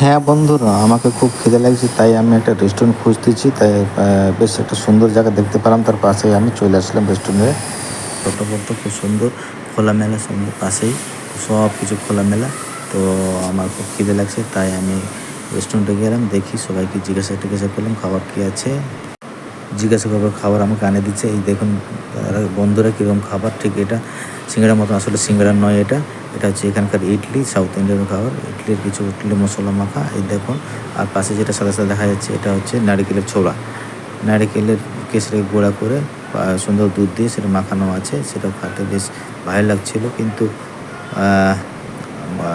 হ্যাঁ বন্ধুরা, আমাকে খুব খিদে লাগছে, তাই আমি একটা রেস্টুরেন্ট খুঁজতেছি, তাই বেশ একটা সুন্দর জায়গা দেখতে পেলাম, তার পাশেই আমি চলে আসলাম রেস্টুরেন্টে ছোটো বলতে খুব সুন্দর, খোলামেলা সুন্দর পাশেই, সব কিছু খোলামেলা। তো আমার খুব খিদে লাগছে, তাই আমি রেস্টুরেন্টে গেলাম, দেখি সবাইকে জিজ্ঞাসা টিজ্ঞাসা করলাম, খাবার কী আছে? জিজ্ঞাসা করবার খাবার আমাকে আনে দিচ্ছে, এই দেখুন বন্ধুরা কীরকম খাবার, ঠিক এটা সিঙ্গাড়ার মতো আসলে সিঙ্গাড়া নয় এটা। এটা হচ্ছে এখানকার ইডলি সাউথ ইন্ডিয়ান খাবার। ইডলির কিছু ইডলি মশলা মাখা। এই দেখুন, আর পাশে যেটা সাদা সাদা দেখা যাচ্ছে, এটা হচ্ছে নারিকেলের ছোড়া নারিকেলের কেসরে গুঁড়া করে সুন্দর দুধ দিয়ে সেটা মাখানো আছে। সেটা খেতে বেশ ভালো লাগছিল, কিন্তু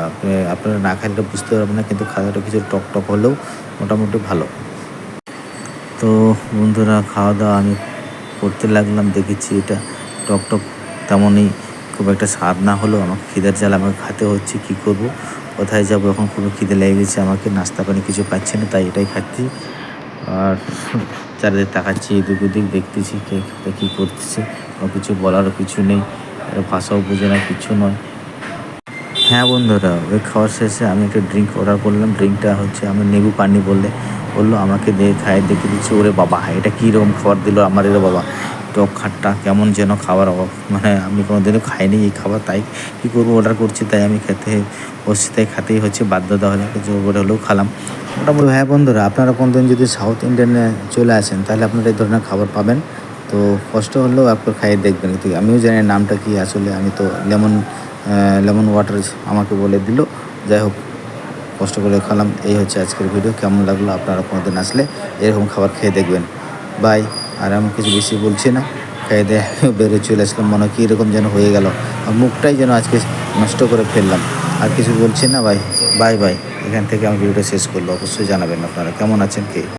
আপনি আপনারা না খাইলে বুঝতে পারবেন না, কিন্তু খাওয়াটা কিছু টক টক হলেও মোটামুটি ভালো। তো বন্ধুরা, খাওয়া দাওয়া আমি করতে লাগলাম, দেখেছি এটা টক টক তেমনই খুব একটা স্বাদ না হলেও আমাকে খিদের জাল আমাকে খেতে হচ্ছে, কি করব? কোথায় যাব? এখন খুব খিদে লেগে গেছে, আমাকে নাস্তা পানি কিছু পাচ্ছে না, তাই এটাই খাচ্ছি। আর চারিদিকে তাকাচ্ছি, এদিক ওদিক দেখতেছি কে কোথায় কী করতেছে কিছু বলারও কিছু নেই ভাষাও বোঝে না, কিছু নয়। হ্যাঁ বন্ধুরা ওই খাওয়ার শেষে আমি একটা ড্রিঙ্ক অর্ডার করলাম ড্রিঙ্কটা হচ্ছে আমি নেবু পানি বললে, বলল আমাকে দিয়ে খায়, দেখে দিচ্ছি, ওরে বাবা, এটা কীরকম খাবার দিল আমার এর বাবা। টক খাট্টা কেমন যেন খাবার মানে আমি কোনোদিনও খাইনি এই খাবার, তাই কী করব? অর্ডার করছি, তাই আমি খেতে বসছি, তাই খেতেই হচ্ছে বাধ্যতা হলে জোর করে হলেও খালাম। মোটামুটি হ্যাঁ বন্ধুরা, আপনারা কোনোদিন যদি সাউথ ইন্ডিয়ানে চলে আসেন, তাহলে আপনারা এই ধরনের খাবার পাবেন। তো কষ্ট হলেও একবার খাইয়ে দেখবেন, কিন্তু আমিও জানি নামটা কি, আসলে আমি তো লেমন লেমন ওয়াটার আমাকে বলে দিল। যাই হোক, কষ্ট করে খেলাম। এই হচ্ছে আজকের ভিডিও কেমন লাগল আপনারা কোনোদিন আসলে এরকম খাবার খেয়ে দেখবেন। বাই আর আমি কিছু বেশি বলছি না। খেয়ে দেয় বেরো চলে আসলাম, মনে কী কীরকম যেন হয়ে গেল। আর মুখটাই যেন আজকে নষ্ট করে ফেললাম। আর কিছু বলছি না ভাই বাই বাই এখান থেকে আমি ভিডিওটা শেষ করল, অবশ্যই জানাবেন আপনারা। কেমন আছেন কে?